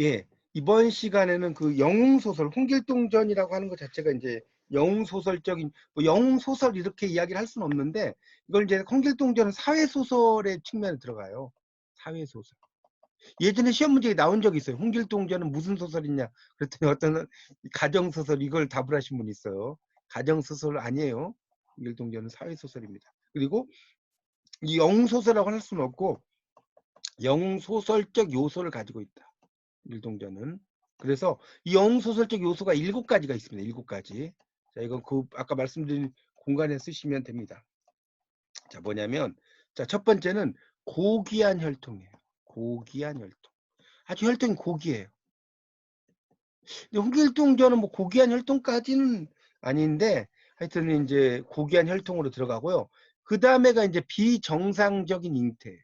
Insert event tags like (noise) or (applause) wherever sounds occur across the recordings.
예, 이번 시간에는 그 영웅소설, 홍길동전이라고 하는 것 자체가 이제 영웅소설적인, 뭐 영웅소설 이렇게 이야기를 할 수는 없는데, 이걸 이제 홍길동전은 사회소설의 측면에 들어가요. 사회소설. 예전에 시험 문제에 나온 적이 있어요. 홍길동전은 무슨 소설이냐. 그랬더니 어떤 가정소설 이걸 답을 하신 분이 있어요. 가정소설 아니에요. 홍길동전은 사회소설입니다. 그리고 이 영웅소설이라고 할 수는 없고, 영웅소설적 요소를 가지고 있다. 일동전은. 그래서 이 영웅소설적 요소가 일곱 가지가 있습니다. 일곱 가지. 자, 이건 그 아까 말씀드린 공간에 쓰시면 됩니다. 자, 뭐냐면 자, 첫 번째는 고귀한 혈통이에요. 고귀한 혈통. 아주 혈통이 고귀해요. 근데 홍길동전은 뭐 고귀한 혈통까지는 아닌데 하여튼 이제 고귀한 혈통으로 들어가고요. 그 다음에가 이제 비정상적인 잉태예요.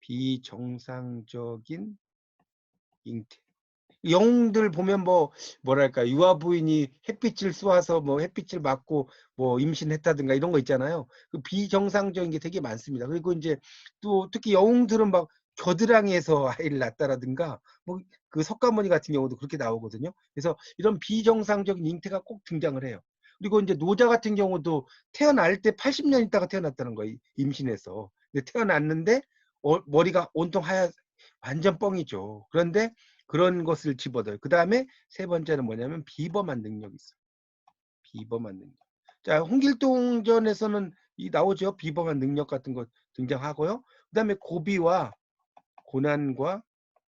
비정상적인 잉태. 영웅들 보면 뭐 뭐랄까 유아 부인이 햇빛을 쏘아서 뭐 햇빛을 맞고 뭐 임신했다든가 이런 거 있잖아요. 그 비정상적인 게 되게 많습니다. 그리고 이제 또 특히 영웅들은 막 겨드랑이에서 (laughs) 아이를 낳다라든가 뭐 그 석가모니 같은 경우도 그렇게 나오거든요. 그래서 이런 비정상적인 잉태가 꼭 등장을 해요. 그리고 이제 노자 같은 경우도 태어날 때 80년 있다가 태어났다는 거예요. 임신해서. 근데 태어났는데 어, 머리가 온통 하얗 완전 뻥이죠. 그런데 그런 것을 집어넣어요. 그 다음에 세 번째는 뭐냐면 비범한 능력이 있어요. 비범한 능력. 자, 홍길동전에서는 이 나오죠. 비범한 능력 같은 거 등장하고요. 그 다음에 고비와 고난과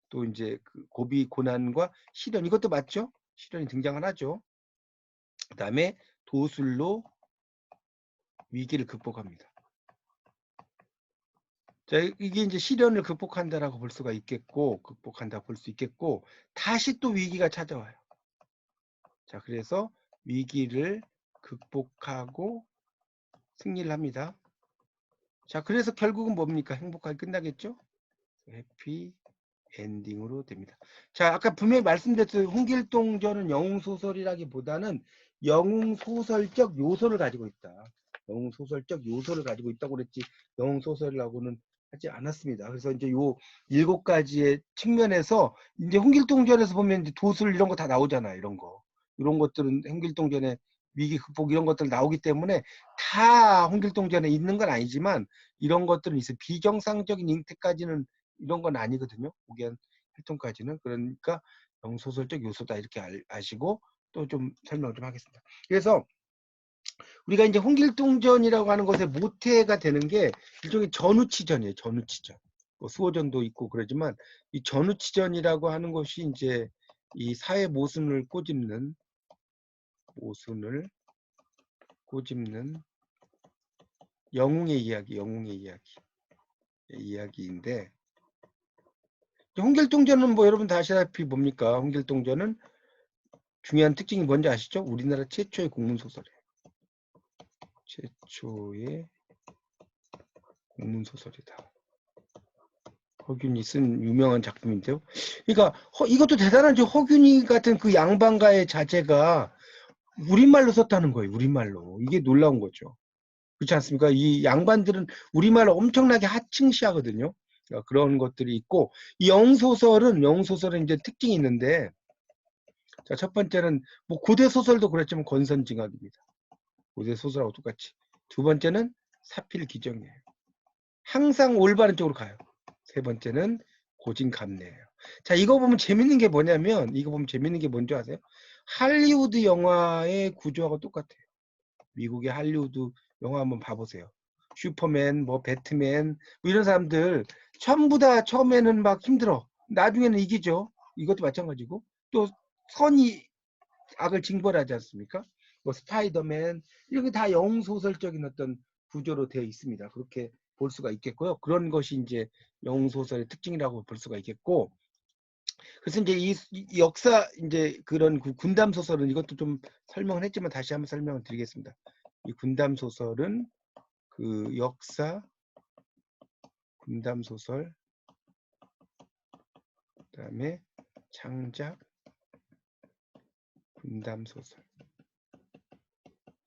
또 이제 그 고비, 고난과 시련 이것도 맞죠? 시련이 등장을 하죠. 그 다음에 도술로 위기를 극복합니다. 자, 이게 이제 시련을 극복한다라고 볼 수가 있겠고, 극복한다 볼 수 있겠고, 다시 또 위기가 찾아와요. 자, 그래서 위기를 극복하고 승리를 합니다. 자, 그래서 결국은 뭡니까? 행복하게 끝나겠죠? 해피 엔딩으로 됩니다. 자, 아까 분명히 말씀드렸듯이 홍길동전은 영웅소설이라기보다는 영웅소설적 요소를 가지고 있다. 영웅소설적 요소를 가지고 있다고 그랬지 영웅소설이라고는 하지 않았습니다. 그래서 이제 요 일곱 가지의 측면에서 이제 홍길동전에서 보면 이제 도술 이런 거 다 나오잖아요. 이런 거. 이런 것들은 홍길동전에 위기 극복 이런 것들 나오기 때문에 다 홍길동전에 있는 건 아니지만 이런 것들은 있어요. 비정상적인 잉태까지는 이런 건 아니거든요. 고귀한 활동까지는. 그러니까 영소설적 요소다 이렇게 알, 아시고 또 좀 설명을 좀 하겠습니다. 그래서 우리가 이제 홍길동전이라고 하는 것의 모태가 되는 게 일종의 전우치전이에요. 전우치전. 뭐 수호전도 있고 그러지만 이 전우치전이라고 하는 것이 이제 이 사회 모순을 꼬집는 모순을 꼬집는 영웅의 이야기, 영웅의 이야기 이야기인데 홍길동전은 뭐 여러분 다 아시다시피 뭡니까? 홍길동전은 중요한 특징이 뭔지 아시죠? 우리나라 최초의 공문소설이에요. 최초의 공문소설이다. 허균이 쓴 유명한 작품인데요. 그러니까 허, 이것도 대단하죠. 허균이 같은 그 양반가의 자제가 우리말로 썼다는 거예요. 우리말로. 이게 놀라운 거죠. 그렇지 않습니까? 이 양반들은 우리말을 엄청나게 하층시하거든요. 그러니까 그런 것들이 있고 이 영소설은 영소설은 이제 특징이 있는데 자, 첫 번째는 뭐 고대 소설도 그렇지만 건선징악입니다. 고대 소설하고 똑같이. 두 번째는 사필 기정이에요. 항상 올바른 쪽으로 가요. 세 번째는 고진감래예요. 자, 이거 보면 재밌는 게 뭐냐면 이거 보면 재밌는 게 뭔지 아세요? 할리우드 영화의 구조하고 똑같아요. 미국의 할리우드 영화 한번 봐보세요. 슈퍼맨, 뭐 배트맨 뭐 이런 사람들 전부 다 처음에는 막 힘들어. 나중에는 이기죠. 이것도 마찬가지고 또 선이 악을 징벌하지 않습니까? 뭐 스파이더맨 이런 게다 영웅 소설적인 어떤 구조로 되어 있습니다. 그렇게 볼 수가 있겠고요. 그런 것이 이제 영웅 소설의 특징이라고 볼 수가 있겠고 그래서 이제 이, 이 역사 이제 그런 그 군담 소설은 이것도 좀 설명을 했지만 다시 한번 설명을 드리겠습니다. 이 군담 소설은 그 역사 군담 소설 그다음에 창작 군담 소설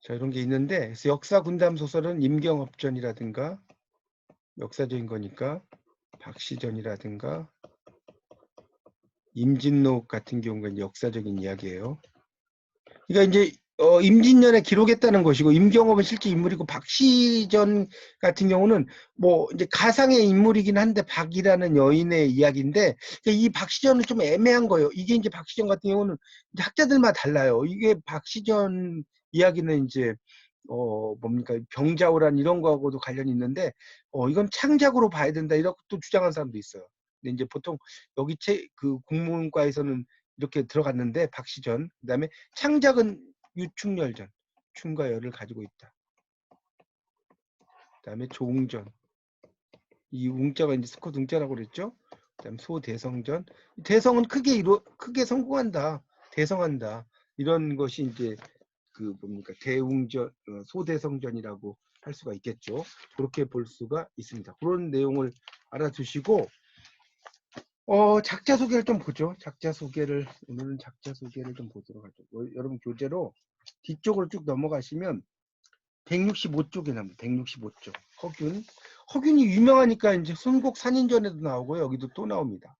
자 이런 게 있는데 그래서 역사 군담 소설은 임경업전이라든가 역사적인 거니까 박시전이라든가 임진록 같은 이제 역사적인 이야기예요. 그러니까 이제 어, 임진년에 기록했다는 것이고 임경업은 실제 인물이고 박시전 같은 경우는 뭐 이제 가상의 인물이긴 한데 박이라는 여인의 이야기인데 그러니까 이 박시전은 좀 애매한 거예요. 이게 이제 박시전 같은 경우는 학자들마다 달라요. 이게 박시전 이야기는 이제 어 뭡니까 병자호란 이런 거하고도 관련이 있는데 어 이건 창작으로 봐야 된다 이렇게 또 주장하는 사람도 있어요. 근데 이제 보통 여기 책그 국문과에서는 이렇게 들어갔는데 박시전 그다음에 창작은 유충열전 춤과 열을 가지고 있다. 그다음에 조웅전 이 웅자가 이제 스콧 웅자라고 그랬죠. 그다음 소대성전 대성은 크게 이루 크게 성공한다 대성한다 이런 것이 이제 그 뭡니까 대웅전 어, 소대성전이라고 할 수가 있겠죠. 그렇게 볼 수가 있습니다. 그런 내용을 알아두시고 어 작자 소개를 좀 보죠. 작자 소개를 오늘은 작자 소개를 좀 보도록 하죠. 어, 여러분 교재로 뒤쪽으로 쭉 넘어가시면 165쪽에 나옵니다. 165쪽 허균 허균이 유명하니까 이제 손곡 산인전에도 나오고 여기도 또 나옵니다.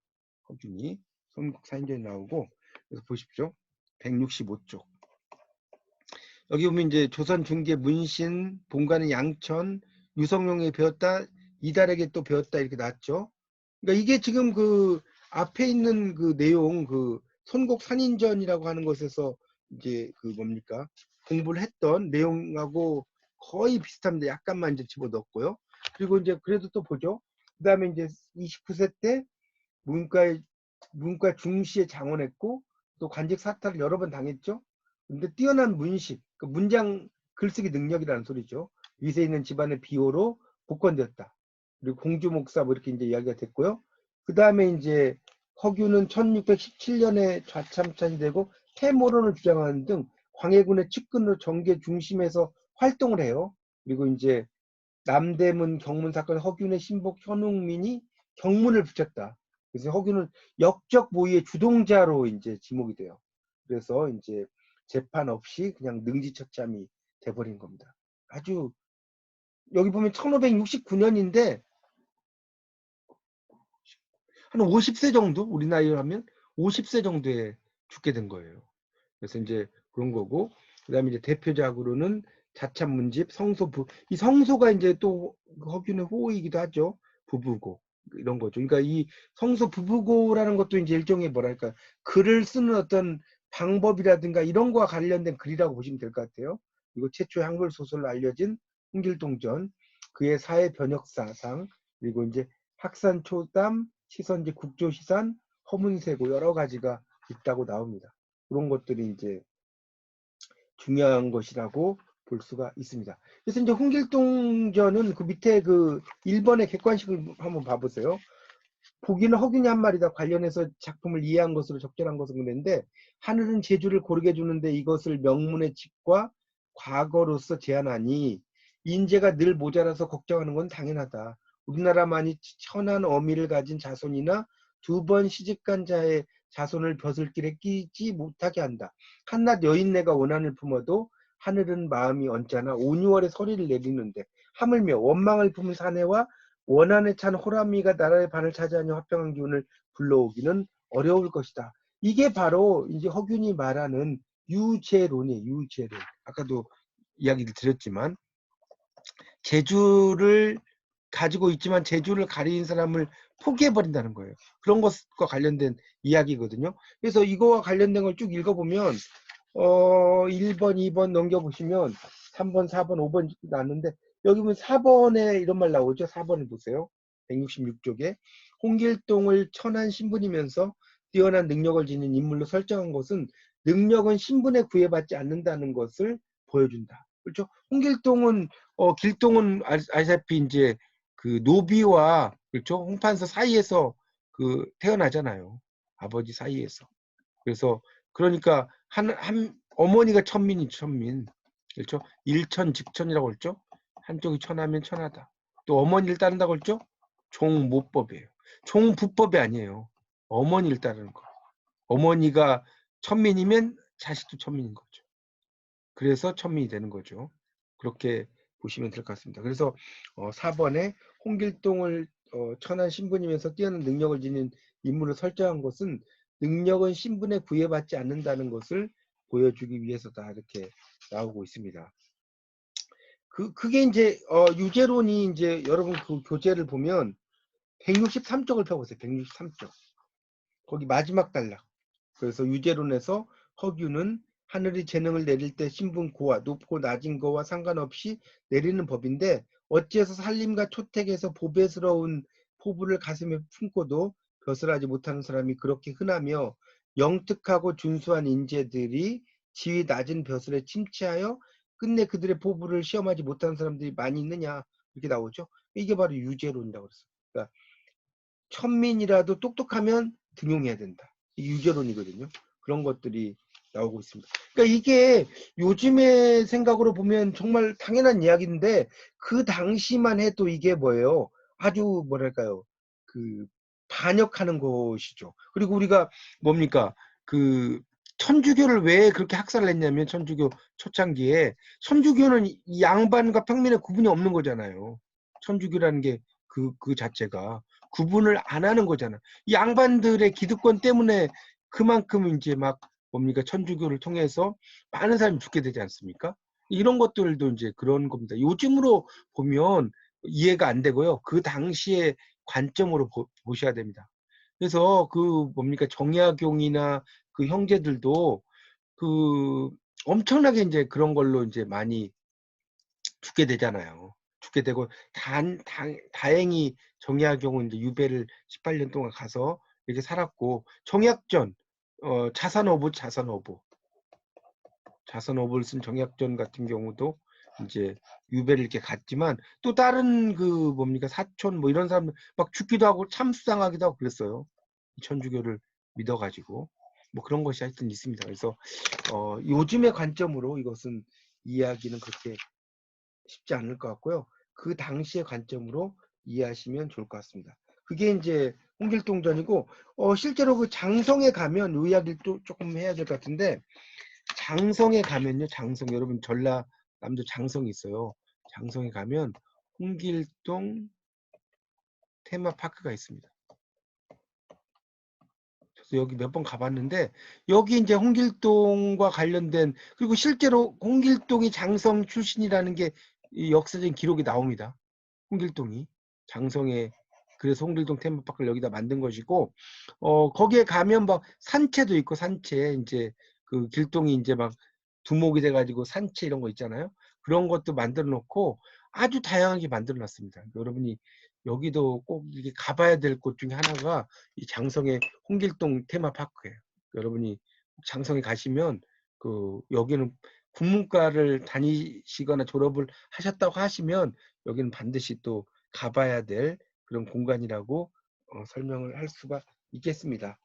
허균이 손곡 산인전에 나오고 그래서 보십시오. 165쪽 여기 보면 이제 조선 중계 문신 본관은 양천 유성룡에 배웠다 이달에게 또 배웠다 이렇게 나왔죠. 그러니까 이게 지금 그 앞에 있는 그 내용 그 손곡 산인전이라고 하는 것에서 이제 그 뭡니까 공부를 했던 내용하고 거의 비슷합니다. 약간만 이제 집어 넣었고요. 그리고 이제 그래도 또 보죠. 그 다음에 이제 29세 때 문과에 문과 중시에 장원했고 또 관직 사탈을 여러 번 당했죠. 근데 뛰어난 문식, 그 문장 글쓰기 능력이라는 소리죠. 위세 있는 집안의 비호로 복권되었다. 그리고 공주 목사 뭐 이렇게 이제 이야기가 됐고요. 그 다음에 이제 허규는 1617년에 좌참찬이 되고 태모론을 주장하는 등 광해군의 측근으로 정계 중심에서 활동을 해요. 그리고 이제 남대문 경문 사건 허균의 신복 현웅민이 경문을 붙였다. 그래서 허균은 역적 모의의 주동자로 이제 지목이 돼요. 그래서 이제 재판 없이 그냥 능지처참이 돼버린 겁니다. 아주 여기 보면 1569년인데 한 50세 정도 우리 나이로 하면 50세 정도에 죽게 된 거예요. 그래서 이제 그런 거고 그다음에 이제 대표작으로는 자참 문집 성소 부 이 성소가 이제 또 허균의 호이기도 하죠. 부부고 이런 거죠. 그러니까 이 성소 부부고라는 것도 이제 일종의 뭐랄까 글을 쓰는 어떤 방법이라든가 이런 거와 관련된 글이라고 보시면 될 것 같아요. 그리고 최초의 한글 소설로 알려진 홍길동전 그의 사회 변혁사상 그리고 이제 학산초담 시선지 국조시산 허문세고 여러 가지가 있다고 나옵니다. 그런 것들이 이제 중요한 것이라고 볼 수가 있습니다. 그래서 이제 홍길동전은 그 밑에 그 1번의 객관식을 한번 봐보세요. 보기는 허균이 한 말이다 관련해서 작품을 이해한 것으로 적절한 것은 그랬는데 하늘은 제주를 고르게 주는데 이것을 명문의 집과 과거로서 제안하니 인재가 늘 모자라서 걱정하는 건 당연하다. 우리나라만이 천한 어미를 가진 자손이나 두 번 시집간 자의 자손을 벼슬길에 끼지 못하게 한다. 한낱 여인네가 원한을 품어도 하늘은 마음이 언짢아 5, 6월에 서리를 내리는데 하물며 원망을 품은 사내와 원한에 찬 호람이가 나라의 반을 차지하며 화평한 기운을 불러오기는 어려울 것이다. 이게 바로 이제 허균이 말하는 유제론이에요. 유제론. 아까도 이야기를 드렸지만 제주를 가지고 있지만 제주를 가리는 사람을 포기해버린다는 거예요. 그런 것과 관련된 이야기거든요. 그래서 이거와 관련된 걸 쭉 읽어보면 어 1번, 2번 넘겨보시면 3번, 4번, 5번 나왔는데 여기 보면 4번에 이런 말 나오죠. 4번을 보세요. 166쪽에 홍길동을 천한 신분이면서 뛰어난 능력을 지닌 인물로 설정한 것은 능력은 신분에 구애받지 않는다는 것을 보여준다. 그렇죠? 홍길동은 어 길동은 아, 아시다시피 이제 그 노비와 그렇죠? 홍판서 사이에서 그 태어나잖아요. 아버지 사이에서. 그래서 그러니까 한, 한 어머니가 천민이 천민. 그렇죠? 일천 직천이라고 했죠? 한쪽이 천하면 천하다. 또 어머니를 따른다고 했죠? 종모법이에요. 종부법이 아니에요. 어머니를 따르는 거. 어머니가 천민이면 자식도 천민인 거죠. 그래서 천민이 되는 거죠. 그렇게 보시면 될 것 같습니다. 그래서 어, 4번에 홍길동을 어, 천한 신분이면서 뛰어난 능력을 지닌 인물을 설정한 것은 능력은 신분에 구애받지 않는다는 것을 보여주기 위해서다 이렇게 나오고 있습니다. 그 그게 이제 어, 유제론이 이제 여러분 그 교재를 보면 163쪽을 펴보세요. 163쪽. 거기 마지막 단락. 그래서 유제론에서 허균은 하늘이 재능을 내릴 때 신분 고와 높고 낮은 거와 상관없이 내리는 법인데 어찌해서 살림과 초택에서 보배스러운 포부를 가슴에 품고도 벼슬하지 못하는 사람이 그렇게 흔하며 영특하고 준수한 인재들이 지위 낮은 벼슬에 침체하여 끝내 그들의 포부를 시험하지 못하는 사람들이 많이 있느냐 이렇게 나오죠. 이게 바로 유제론이라고 그랬어요. 그러니까 천민이라도 똑똑하면 등용해야 된다. 이게 유제론이거든요. 그런 것들이 나오고 있습니다. 그러니까 이게 요즘의 생각으로 보면 정말 당연한 이야기인데 그 당시만 해도 이게 뭐예요? 아주 뭐랄까요? 그 반역하는 것이죠. 그리고 우리가 뭡니까? 그 천주교를 왜 그렇게 학살을 했냐면 천주교 초창기에 천주교는 이 양반과 평민의 구분이 없는 거잖아요. 천주교라는 게 그, 그 자체가 구분을 안 하는 거잖아. 이 양반들의 기득권 때문에 그만큼 이제 막 뭡니까 천주교를 통해서 많은 사람이 죽게 되지 않습니까? 이런 것들도 이제 그런 겁니다. 요즘으로 보면 이해가 안 되고요. 그 당시의 관점으로 보, 보셔야 됩니다. 그래서 그 뭡니까 정약용이나 그 형제들도 그 엄청나게 이제 그런 걸로 이제 많이 죽게 되잖아요. 죽게 되고 단, 단 다행히 정약용은 이제 유배를 18년 동안 가서 이렇게 살았고 정약전 어, 자산어부 자산어부 자산어부를 쓴 정약전 같은 경우도 이제 유배를 이렇게 갔지만 또 다른 그 뭡니까 사촌 뭐 이런 사람들 막 죽기도 하고 참수당하기도 하고 그랬어요. 천주교를 믿어가지고 뭐 그런 것이 하여튼 있습니다. 그래서 어, 요즘의 관점으로 이것은 이해하기는 그렇게 쉽지 않을 것 같고요. 그 당시의 관점으로 이해하시면 좋을 것 같습니다. 그게 이제 홍길동전이고 어, 실제로 그 장성에 가면 요 이야기를 또 조금 해야 될 것 같은데 장성에 가면요. 장성 여러분 전라남도 장성이 있어요. 장성에 가면 홍길동 테마파크가 있습니다. 그래서 여기 몇 번 가봤는데 여기 이제 홍길동과 관련된 그리고 실제로 홍길동이 장성 출신이라는 게 역사적인 기록이 나옵니다. 홍길동이 장성에 그래서 홍길동 테마파크를 여기다 만든 것이고 어 거기에 가면 막 산채도 있고 산채 이제 그 길동이 이제 막 두목이 돼가지고 산채 이런 거 있잖아요. 그런 것도 만들어 놓고 아주 다양하게 만들어 놨습니다. 여러분이 여기도 꼭 이렇게 가봐야 될 곳 중에 하나가 이 장성의 홍길동 테마파크예요. 여러분이 장성에 가시면 그 여기는 국문과를 다니시거나 졸업을 하셨다고 하시면 여기는 반드시 또 가봐야 될 그런 공간이라고 어, 설명을 할 수가 있겠습니다.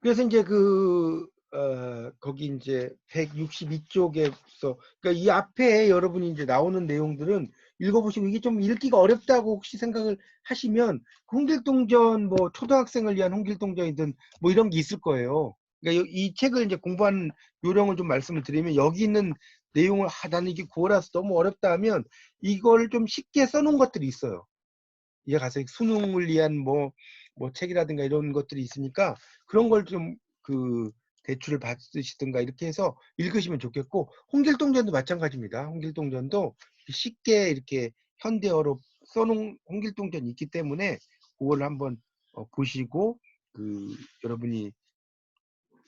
그래서 이제 그 어, 거기 이제 162쪽에서 그러니까 이 앞에 여러분이 이제 나오는 내용들은 읽어보시고 이게 좀 읽기가 어렵다고 혹시 생각을 하시면 홍길동전 뭐 초등학생을 위한 홍길동전이든 뭐 이런 게 있을 거예요. 그러니까 이 책을 이제 공부하는 요령을 좀 말씀을 드리면 여기 있는 내용을 아 나는 이게 구월라서 너무 어렵다 하면 이걸 좀 쉽게 써놓은 것들이 있어요. 이해 가서 수능을 위한 뭐, 뭐 책이라든가 이런 것들이 있으니까 그런 걸좀그 대출을 받으시든가 이렇게 해서 읽으시면 좋겠고 홍길동전도 마찬가지입니다. 홍길동전도 쉽게 이렇게 현대어로 써놓은 홍길동전이 있기 때문에 그걸 한번 어, 보시고 그 여러분이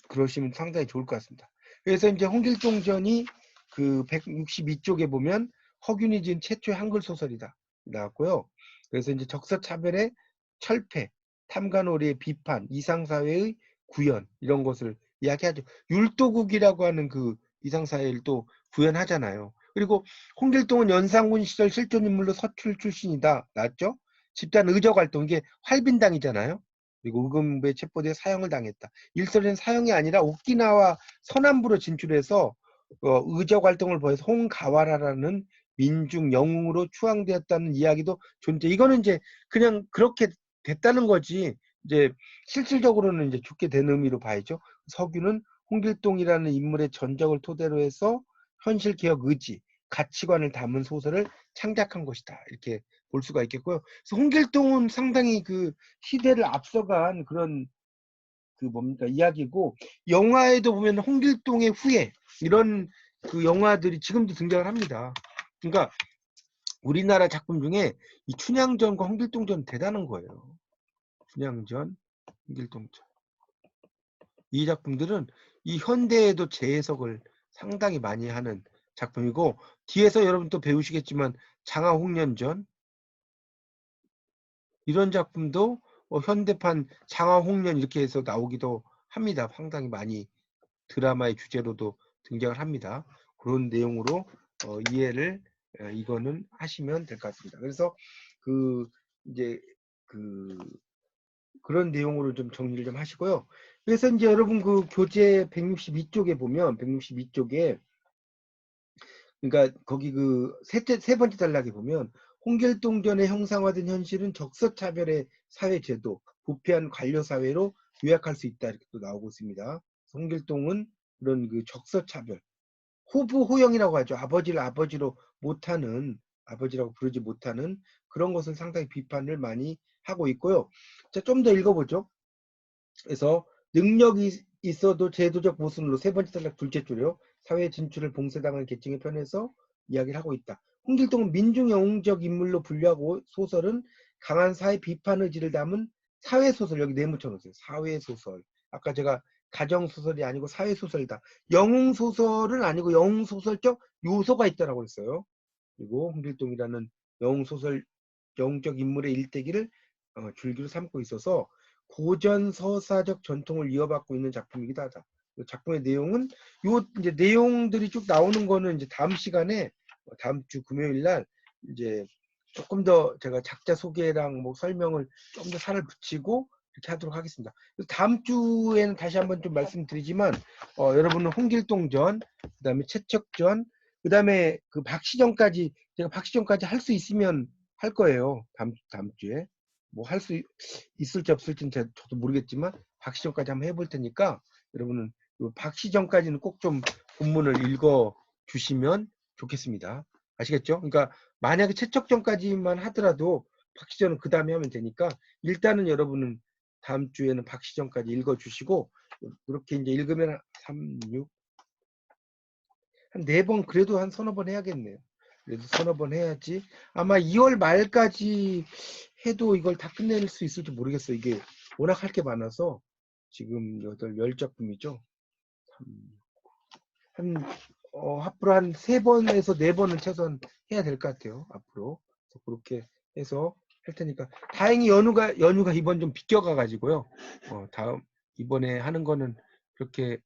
그러시면 상당히 좋을 것 같습니다. 그래서 이제 홍길동전이 그 162쪽에 보면 허균이 지은 최초의 한글 소설이다 나왔고요. 그래서 이제 적사차별의 철폐, 탐관오리의 비판, 이상사회의 구현 이런 것을 이야기하죠. 율도국이라고 하는 그 이상사회를 또 구현하잖아요. 그리고 홍길동은 연산군 시절 실존 인물로 서출 출신이다. 나왔죠? 집단 의적 활동 이게 활빈당이잖아요. 그리고 의금부에 체포돼 사형을 당했다. 일설은 사형이 아니라 오키나와 서남부로 진출해서 어, 의적 활동을 보여서 홍가와라라는 민중 영웅으로 추앙되었다는 이야기도 존재. 이거는 이제 그냥 그렇게 됐다는 거지. 이제 실질적으로는 이제 죽게 된 의미로 봐야죠. 서규는 홍길동이라는 인물의 전적을 토대로 해서 현실 개혁 의지, 가치관을 담은 소설을 창작한 것이다. 이렇게 볼 수가 있겠고요. 그래서 홍길동은 상당히 그 시대를 앞서간 그런 그 뭡니까 이야기고 영화에도 보면 홍길동의 후예 이런 그 영화들이 지금도 등장을 합니다. 그러니까 우리나라 작품 중에 이 춘향전과 홍길동전 대단한 거예요. 춘향전, 홍길동전. 이 작품들은 이 현대에도 재해석을 상당히 많이 하는 작품이고 뒤에서 여러분 또 배우시겠지만 장화홍련전 이런 작품도 어, 현대판 장화홍련 이렇게 해서 나오기도 합니다. 상당히 많이 드라마의 주제로도 등장을 합니다. 그런 내용으로 어, 이해를 어, 이거는 하시면 될 것 같습니다. 그래서 그 이제 그 그런 내용으로 좀 정리를 좀 하시고요. 그래서 이제 여러분 그 교재 162쪽에 보면 162쪽에 그러니까 거기 그 셋째 세 번째 단락에 보면 홍길동전에 형상화된 현실은 적서차별의 사회제도, 부패한 관료사회로 요약할 수 있다 이렇게 또 나오고 있습니다. 홍길동은 그런 그 적서차별, 호부호영이라고 하죠. 아버지를 아버지로 못하는 아버지라고 부르지 못하는 그런 것을 상당히 비판을 많이 하고 있고요. 자, 좀 더 읽어보죠. 그래서 능력이 있어도 제도적 모순으로 세 번째 단락 둘째 줄이요. 사회 진출을 봉쇄당한 계층의 편에서 이야기를 하고 있다. 홍길동은 민중 영웅적 인물로 분류하고 소설은 강한 사회 비판 의지를 담은 사회 소설 여기 네모쳐 놓으세요. 사회 소설. 아까 제가 가정 소설이 아니고 사회 소설이다. 영웅 소설은 아니고 영웅 소설적 요소가 있다라고 했어요. 그리고 홍길동이라는 영웅 소설 영웅적 인물의 일대기를 어, 줄기로 삼고 있어서 고전 서사적 전통을 이어받고 있는 작품이기도 하다. 그 작품의 내용은 요 이제 내용들이 쭉 나오는 거는 이제 다음 시간에 어, 다음 주 금요일 날 이제 조금 더 제가 작자 소개랑 뭐 설명을 좀 더 살을 붙이고 이렇게 하도록 하겠습니다. 다음 주에는 다시 한번 좀 말씀드리지만 어, 여러분은 홍길동전, 그다음에 채척전, 그다음에 그 박시정까지 제가 박시정까지 할 수 있으면 할 거예요. 다음 다음 주에 뭐 할 수 있을지 없을지는 저도 모르겠지만 박시정까지 한번 해볼 테니까 여러분은 요 박시정까지는 꼭 좀 본문을 읽어 주시면 좋겠습니다. 아시겠죠? 그러니까 만약에 채척전까지만 하더라도 박시전은 그 다음에 하면 되니까 일단은 여러분은 다음 주에는 박시전까지 읽어 주시고 이렇게 이제 읽으면 3, 6, 한 네 번 그래도 한 서너 번 해야겠네요. 그래도 서너 번 해야지 아마 2월 말까지 해도 이걸 다 끝낼 수 있을지 모르겠어요. 이게 워낙 할 게 많아서 지금 여덟 열 작품이죠. 한 어, 앞으로 한세 번에서 네 번은 최소한 해야 될 것 같아요. 앞으로 그렇게 해서 할 테니까 다행히 연휴가 연휴가 이번 좀 비껴가 가지고요. 어, 다음 이번에 하는 거는 그렇게